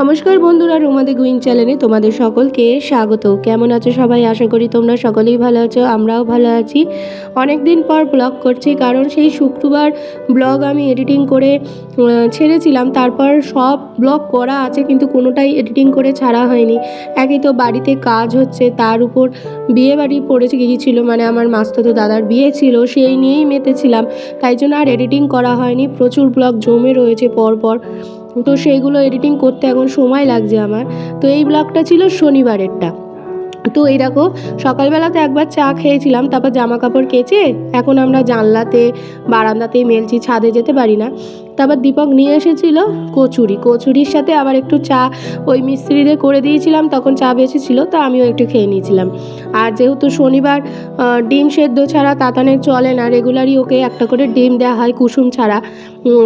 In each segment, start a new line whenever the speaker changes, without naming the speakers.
নমস্কার বন্ধুরা, রোমাদে গুইন চ্যানেলে তোমাদের সকলকে স্বাগত। কেমন আছো সবাই? আশা করি তোমরা সকলেই ভালো আছো, আমরাও ভালো আছি। অনেক দিন পর ব্লগ করছি, কারণ সেই শুক্রবার ব্লগ আমি এডিটিং করে ছেড়েছিলাম। তারপর সব ব্লগ করা আছে, কিন্তু কোনোটাই এডিটিং করে ছাড়া হয়নি। একই তো বাড়িতে কাজ হচ্ছে, তার উপর বিয়ে বাড়ি পড়েছে গিয়েছিল মানে আমার মাস্ততো দাদার বিয়ে ছিল, সেই নিয়েই মেতেছিলাম। তাই জন্য আর এডিটিং করা হয়নি, প্রচুর ব্লগ জমে রয়েছে পরপর। তো সেইগুলো এডিটিং করতে এখন সময় লাগছে আমার। তো এই ব্লগটা ছিল শনিবারেরটা। তো এই দেখো, সকালবেলাতে একবার চা খেয়েছিলাম, তারপর জামা কাপড় কেচে এখন আমরা জানলাতে, বারান্দাতেই মেলছি, ছাদে যেতে পারি না। তারপর দীপক নিয়ে এসেছিল কচুরি। কচুরির সাথে আবার একটু চা ওই মিস্ত্রিদের করে দিয়েছিলাম, তখন চা বেঁচেছিল, তো আমিও একটু খেয়ে নিয়েছিলাম। আর যেহেতু শনিবার ডিম সেদ্ধ ছাড়া তাতানের চলে না রেগুলারই ওকে একটা করে ডিম দেওয়া হয়, কুসুম ছাড়া।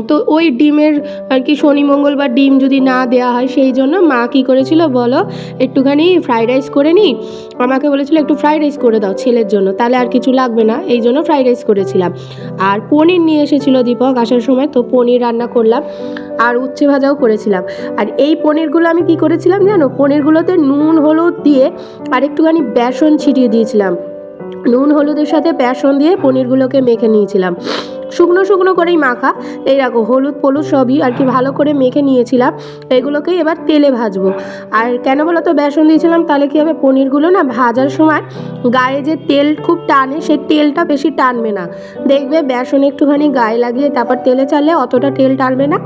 তো ওই ডিমের আর কি শনি মঙ্গলবার ডিম যদি না দেওয়া হয়, সেই জন্য মা কী করেছিল বলো? একটুখানি ফ্রাইড রাইস করে নিই আমাকে বলেছিল, একটু ফ্রাইড রাইস করে দাও ছেলের জন্য, তাহলে আর কিছু লাগবে না। এই জন্য ফ্রাইড রাইস করেছিলাম। আর পনির নিয়ে এসেছিল দীপক আসার সময়, তো পনির রান্না করলাম। আর উচ্ছে ভাজাও করেছিলাম। আর এই পনিরগুলো আমি কি করেছিলাম জানো? পনিরগুলোতে নুন, হলুদ দিয়ে আর একটুখানি বেসন ছিটিয়ে দিয়েছিলাম। নুন, হলুদের সাথে বেসন দিয়ে পনিরগুলোকে মেখে নিয়েছিলাম। শুকনো শুকনো করেই মাখা। এই রাখো হলুদ, পলুদ সবই আর কি ভালো করে মেখে নিয়েছিলাম। এগুলোকেই এবার তেলে ভাজবো। আর কেন বলো তো, বেসন দিয়েছিলাম, তাহলে কী হবে? পনিরগুলো না ভাজার সময় গায়ে যে তেল খুব টানে সেই তেলটা বেশি টানবে না। দেখবে বেসন একটুখানি গায়ে লাগিয়ে তারপর তেলে চালে অতটা তেল টানবে না।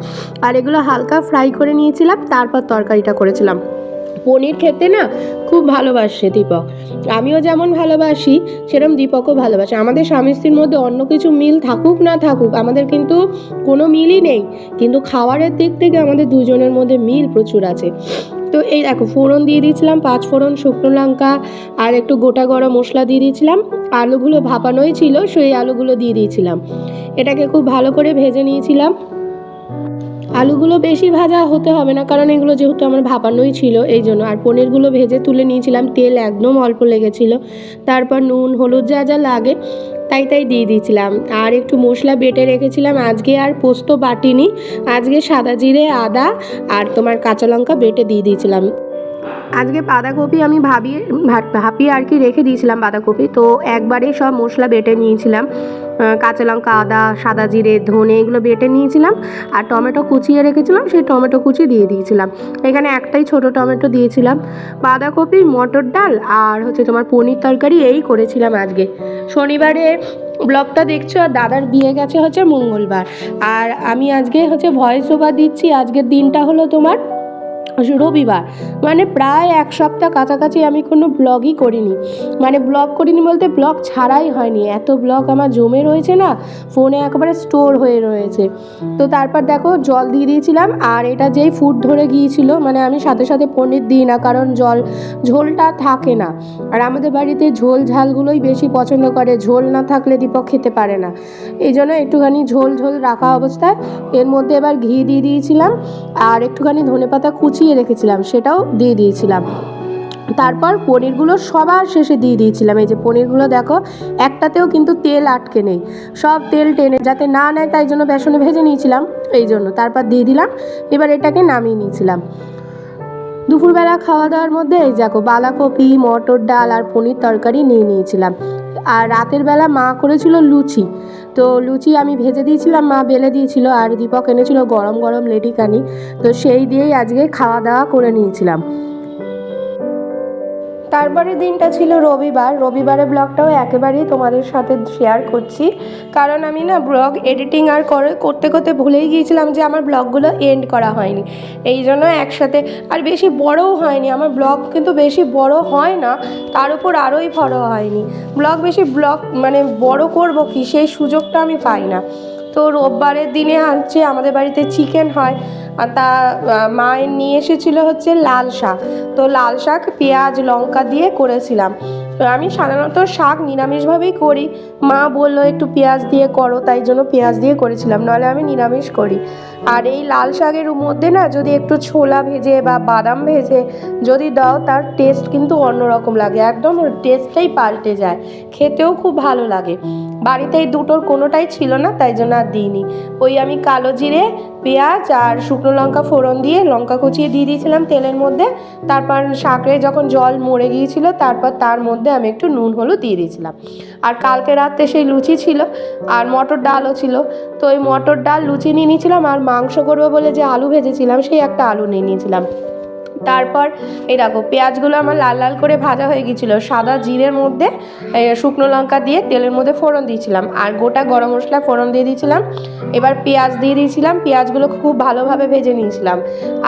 আর এগুলো হালকা ফ্রাই করে নিয়েছিলাম, তারপর তরকারিটা করেছিলাম। পনির খেতে না খুব ভালোবাসে দীপক। আমিও যেমন ভালোবাসি সেরকম দীপকও ভালোবাসে। আমাদের স্বামী স্ত্রীর মধ্যে অন্য কিছু মিল থাকুক না থাকুক, আমাদের কিন্তু কোনো মিলই নেই। কিন্তু খাবারের দিক থেকে আমাদের দুজনের মধ্যে মিল প্রচুর আছে। তো এই দেখো, ফোড়ন দিয়ে দিয়েছিলাম, পাঁচ ফোড়ন, শুকনো লঙ্কা আর একটু গোটা গরম মশলা দিয়ে দিয়েছিলাম। আলুগুলো ভাপানোই ছিল, সেই আলুগুলো দিয়ে দিয়েছিলাম। এটাকে খুব ভালো করে ভেজে নিয়েছিলাম। আলুগুলো বেশি ভাজা হতে হবে না, কারণ এগুলো যেহেতু আমার ভাপানোই ছিল, এই জন্য। আর পনিরগুলো ভেজে তুলে নিয়েছিলাম, তেল একদম অল্প লেগেছিল। তারপর নুন, হলুদ যা যা লাগে, তাই তাই দিয়ে দিয়েছিলাম। আর একটু মশলা বেটে রেখেছিলাম, আজকে আর পোস্ত বাটিনি, আজকে সাদা জিরে, আদা, আর তোমার কাঁচা লঙ্কা বেটে দিয়ে দিয়েছিলাম। আজকে বাঁধাকপি আমি ভাবিয়ে ভাপিয়ে আর কি রেখে দিয়েছিলাম বাঁধাকপি। তো একবারেই সব মশলা বেটে নিয়েছিলাম। কাঁচা লঙ্কা, আদা, সাদা জিরে, ধনে এগুলো বেটে নিয়েছিলাম। আর টমেটো কুচিয়ে রেখেছিলাম, সেই টমেটো কুচি দিয়ে দিয়েছিলাম। এখানে একটাই ছোট টমেটো দিয়েছিলাম। বাঁধাকপি, মটর ডাল আর হচ্ছে তোমার পনির তরকারি এই করেছিলাম আজকে। শনিবারে ব্লগটা দেখছ আর দাদার বিয়ে গেছে হচ্ছে মঙ্গলবার। আর আমি আজকে হচ্ছে ভয়েস ওভার দিচ্ছি। আজকের দিনটা হলো তোমার রবিবার। মানে প্রায় এক সপ্তাহ কাছাকাছি আমি কোনো ব্লগই করিনি। মানে ব্লগ করিনি বলতে ব্লগ ছাড়াই হয়নি। এত ব্লগ আমার জমে রয়েছে না, ফোনে একেবারে স্টোর হয়ে রয়েছে। তো তারপর দেখো জল দিয়ে দিয়েছিলাম, আর এটা যেই ফুড ধরে গিয়েছিল মানে আমি সাথে সাথে পনির দিই না, কারণ জল, ঝোলটা থাকে না। আর আমাদের বাড়িতে ঝোল ঝালগুলোই বেশি পছন্দ করে, ঝোল না থাকলে দীপক খেতে পারে না। এই জন্য একটুখানি ঝোল ঝোল রাখা অবস্থায়, এর মধ্যে এবার ঘি দিয়ে দিয়েছিলাম, আর একটুখানি ধনে ধনেপাতা কুচিয়ে রেখেছিলাম, সেটাও দিয়ে দিয়েছিলাম। তারপর পনিরগুলো সবার শেষে দিয়ে দিয়েছিলাম। এই যে পনিরগুলো দেখো, একটাতেও কিন্তু তেল আটকে নেই। সব তেল টেনে যাতে না নেয়, তাই জন্য বেসনে ভেজে নিয়েছিলাম, এই জন্য। তারপর দিয়ে দিলাম, এবার এটাকে নামিয়ে নিয়েছিলাম। দুপুরবেলা খাওয়া দাওয়ার মধ্যে এই দেখো, বাঁধাকপি, মটর ডাল আর পনির তরকারি নিয়ে নিয়েছিলাম। আর রাতের বেলা মা করেছিল লুচি। তো লুচি আমি ভেজে দিয়েছিলাম, মা বেলে দিয়েছিল আর দীপক এনেছিল গরম গরম লেডিকানি। তো সেই দিয়েই আজকে খাওয়া দাওয়া করে নিয়েছিলাম। তারপরে দিনটা ছিল রবিবার। রবিবারের ব্লগটাও একেবারেই তোমাদের সাথে শেয়ার করছি। কারণ আমি না ব্লগ এডিটিং আর করে, করতে করতে ভুলেই গিয়েছিলাম যে আমার ব্লগগুলো এন্ড করা হয়নি। এই জন্য একসাথে, আর বেশি বড়ও হয়নি। আমার ব্লগ কিন্তু বেশি বড় হয় না, তার উপর আরোই বড় হয়নি। ব্লগ বেশি ব্লগ মানে বড় করব কি? সেই সুযোগটা আমি পাই না। তো রোববারের দিনে হচ্ছে আমাদের বাড়িতে চিকেন হয়। আর তা মায়ের নিয়ে এসেছিল হচ্ছে লাল শাক। তো লাল শাক, পেঁয়াজ, লঙ্কা দিয়ে করেছিলাম। আমি সাধারণত শাক নিরামিষভাবেই করি। মা বলল, একটু পেঁয়াজ দিয়ে করো। তাই জন্য পেঁয়াজ দিয়ে করেছিলাম, নাহলে আমি নিরামিষ করি। আর এই লাল শাকের মধ্যে না যদি একটু ছোলা ভেজে বা বাদাম ভেজে যদি দাও, তার টেস্ট কিন্তু অন্যরকম লাগে। একদম টেস্টটাই পাল্টে যায়। খেতেও খুব ভালো লাগে। বাড়িতে এই দুটোর কোনোটাই ছিল না, তাই জন্য আর দিইনি। ওই আমি কালো জিরে, পেঁয়াজ আর শুকনো লঙ্কা ফোড়ন দিয়ে লঙ্কা কুচিয়ে দিয়ে দিয়েছিলাম তেলের মধ্যে। তারপর শাকের যখন জল মরে গিয়েছিল, তারপর তার মধ্যে আমি একটু নুন, হলুদ দিয়ে দিয়েছিলাম। আর কালকে রাত্রে সেই লুচি ছিল আর মটর ডালও ছিল। তো ওই মটর ডাল লুচি নিয়ে নিয়েছিলাম আর মাংস করব বলে যে আলু ভেজেছিলাম, সেই একটা আলু নিয়ে নিয়েছিলাম। তারপর এই দেখো, পেঁয়াজগুলো আমার লাল লাল করে ভাজা হয়ে গিয়েছিল। সাদা জিরের মধ্যে শুকনো লঙ্কা দিয়ে তেলের মধ্যে ফোড়ন দিয়েছিলাম। আর গোটা গরম মশলা ফোড়ন দিয়ে দিয়েছিলাম। এবার পেঁয়াজ দিয়ে দিয়েছিলাম। পেঁয়াজগুলো খুব ভালোভাবে ভেজে নিয়েছিলাম।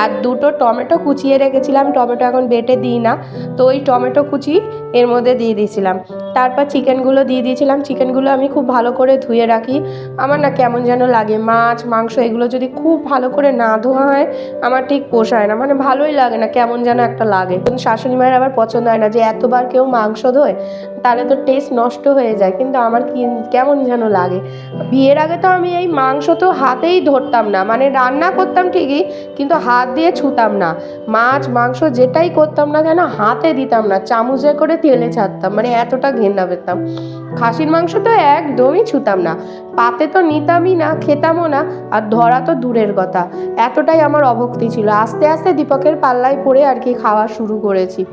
আর দুটো টমেটো কুচিয়ে রেখেছিলাম। টমেটো এখন বেটে দিই না। তো ওই টমেটো কুচি এর মধ্যে দিয়ে দিয়েছিলাম। তারপর চিকেনগুলো দিয়ে দিয়েছিলাম। চিকেনগুলো আমি খুব ভালো করে ধুয়ে রাখি। আমার না কেমন যেন লাগে। মাছ, মাংস, এগুলো যদি খুব ভালো করে না ধোয়া হয়, আমার ঠিক পোষায় না। মানে ভালোই লাগে না। কেমন যেন একটা লাগে। কিন্তু শাশুড়ি মায়ের আবার পছন্দ হয় না যে এতবার কেউ মাংস ধোয়, তাহলে তো টেস্ট নষ্ট হয়ে যায়। কিন্তু আমার কেমন যেন লাগে। বিয়ের আগে তো আমি এই মাংস তো হাতেই ধরতাম না। মানে রান্না করতাম ঠিকই, কিন্তু হাত দিয়ে ছুতাম না। মাছ, মাংস যেটাই করতাম না কেন, হাতে দিতাম না। চামচে করে তেলে ছাড়তাম। মানে এতটা ঘেন্না পেতাম। খাসির মাংস তো একদমই ছুতাম না। পাতে তো নিতামই না, খেতামও না, আর ধরা তো দূরের কথা। এতটাই আমার অভক্তি ছিল। আস্তে আস্তে দীপকের পাল্লায় পড়ে আর কি খাওয়া শুরু করেছি।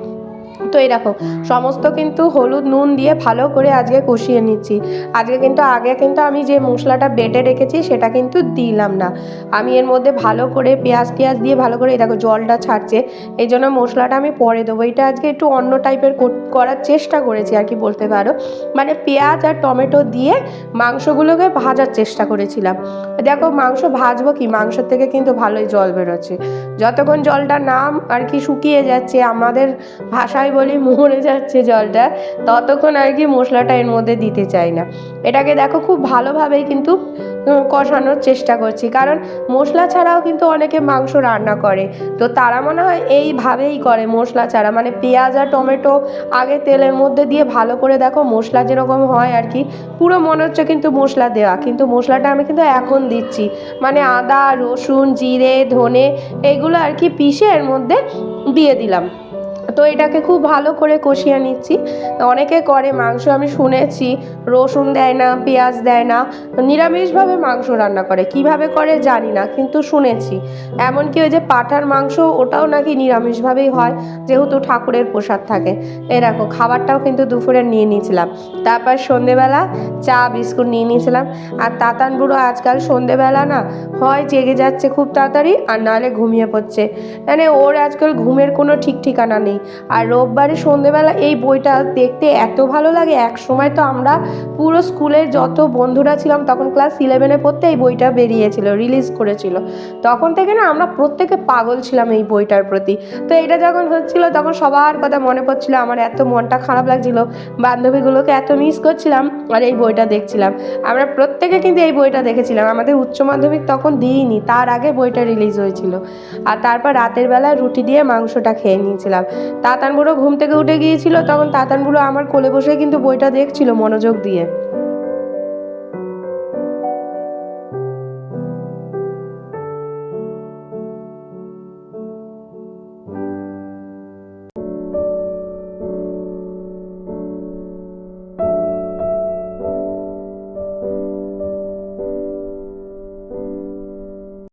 তো দেখো, সমস্ত কিন্তু হলুদ নুন দিয়ে ভালো করে আজকে কষিয়ে নিচ্ছি। আজকে কিন্তু, আগে কিন্তু আমি যে মশলাটা বেটে রেখেছি সেটা কিন্তু দিলাম না। আমি এর মধ্যে ভালো করে পেঁয়াজ টেয়াজ দিয়ে ভালো করে, এই দেখো জলটা ছাড়ছে, এই জন্য মশলাটা আমি পরে দেবো। এটা আজকে একটু অন্য টাইপের করার চেষ্টা করেছি আর কি বলতে পারো। মানে পেঁয়াজ আর টমেটো দিয়ে মাংসগুলোকে ভাজার চেষ্টা করেছিলাম। দেখো মাংস ভাজবো কি? মাংস থেকে কিন্তু ভালোই জল বেরোচ্ছে। যতক্ষণ জলটা নাম আর কি শুকিয়ে যাচ্ছে, আমাদের ভাষায় বলি মরে যাচ্ছে জলটা, ততক্ষণ আর কি মশলাটা এর মধ্যে দিতে চাই না। এটাকে দেখো খুব ভালোভাবেই কিন্তু কষানোর চেষ্টা করছি। কারণ মশলা ছাড়াও কিন্তু অনেকে মাংস রান্না করে। তো তারা মনে হয় এইভাবেই করে মশলা ছাড়া। মানে পেঁয়াজ আর টমেটো আগে তেলের মধ্যে দিয়ে ভালো করে দেখো মশলা যেরকম হয় আর কি, পুরো মনে হচ্ছে কিন্তু মশলা দেওয়া। কিন্তু মশলাটা আমি কিন্তু এখন দিচ্ছি। মানে আদা, রসুন, জিরে, ধনে, এগুলো আর কি পিষে এর মধ্যে দিয়ে দিলাম। তো এটাকে খুব ভালো করে কষিয়ে নিচ্ছি। অনেকে করে মাংস আমি শুনেছি, রসুন দেয় না, পেঁয়াজ দেয় না, নিরামিষভাবে মাংস রান্না করে। কীভাবে করে জানি না, কিন্তু শুনেছি। এমনকি ওই যে পাঠার মাংস, ওটাও নাকি নিরামিষভাবেই হয়, যেহেতু ঠাকুরের প্রসাদ থাকে। এই দেখো, খাবারটাও কিন্তু দুপুরে নিয়ে নিয়েছিলাম। তারপর সন্ধেবেলা চা, বিস্কুট নিয়ে নিয়েছিলাম। আর তাতান বুড়ো আজকাল সন্ধেবেলা না হয় জেগে যাচ্ছে খুব তাড়াতাড়ি, আর নাহলে ঘুমিয়ে পড়ছে। মানে ওর আজকাল ঘুমের কোনো ঠিক ঠিকানা নেই। আর রোববারে সন্ধেবেলা এই বইটা দেখতে এত ভালো লাগে। এক সময় তো আমরা পুরো স্কুলের যত বন্ধুরা ছিলাম, তখন ক্লাস ইলেভেনে পড়তে এই বইটা বেরিয়েছিল রিলিজ করেছিল। তখন থেকে না আমরা প্রত্যেকে পাগল ছিলাম এই বইটার প্রতি। তো এটা যখন হচ্ছিল, তখন সবার কথা মনে পড়ছিল, আমার এত মনটা খারাপ লাগছিল, বান্ধবীগুলোকে এত মিস করছিলাম আর এই বইটা দেখছিলাম। আমরা প্রত্যেকে কিন্তু এই বইটা দেখেছিলাম। আমাদের উচ্চ মাধ্যমিক তখন দিইনি, তার আগে বইটা রিলিজ হয়েছিল। আর তারপর রাতের বেলা রুটি দিয়ে মাংসটা খেয়ে নিয়েছিলাম। তাতান বুড়ো ঘুম থেকে উঠে গিয়েছিল, তখন তাতান বুড়ো আমার কোলে বসে কিন্তু বইটা দেখছিল মনোযোগ দিয়ে।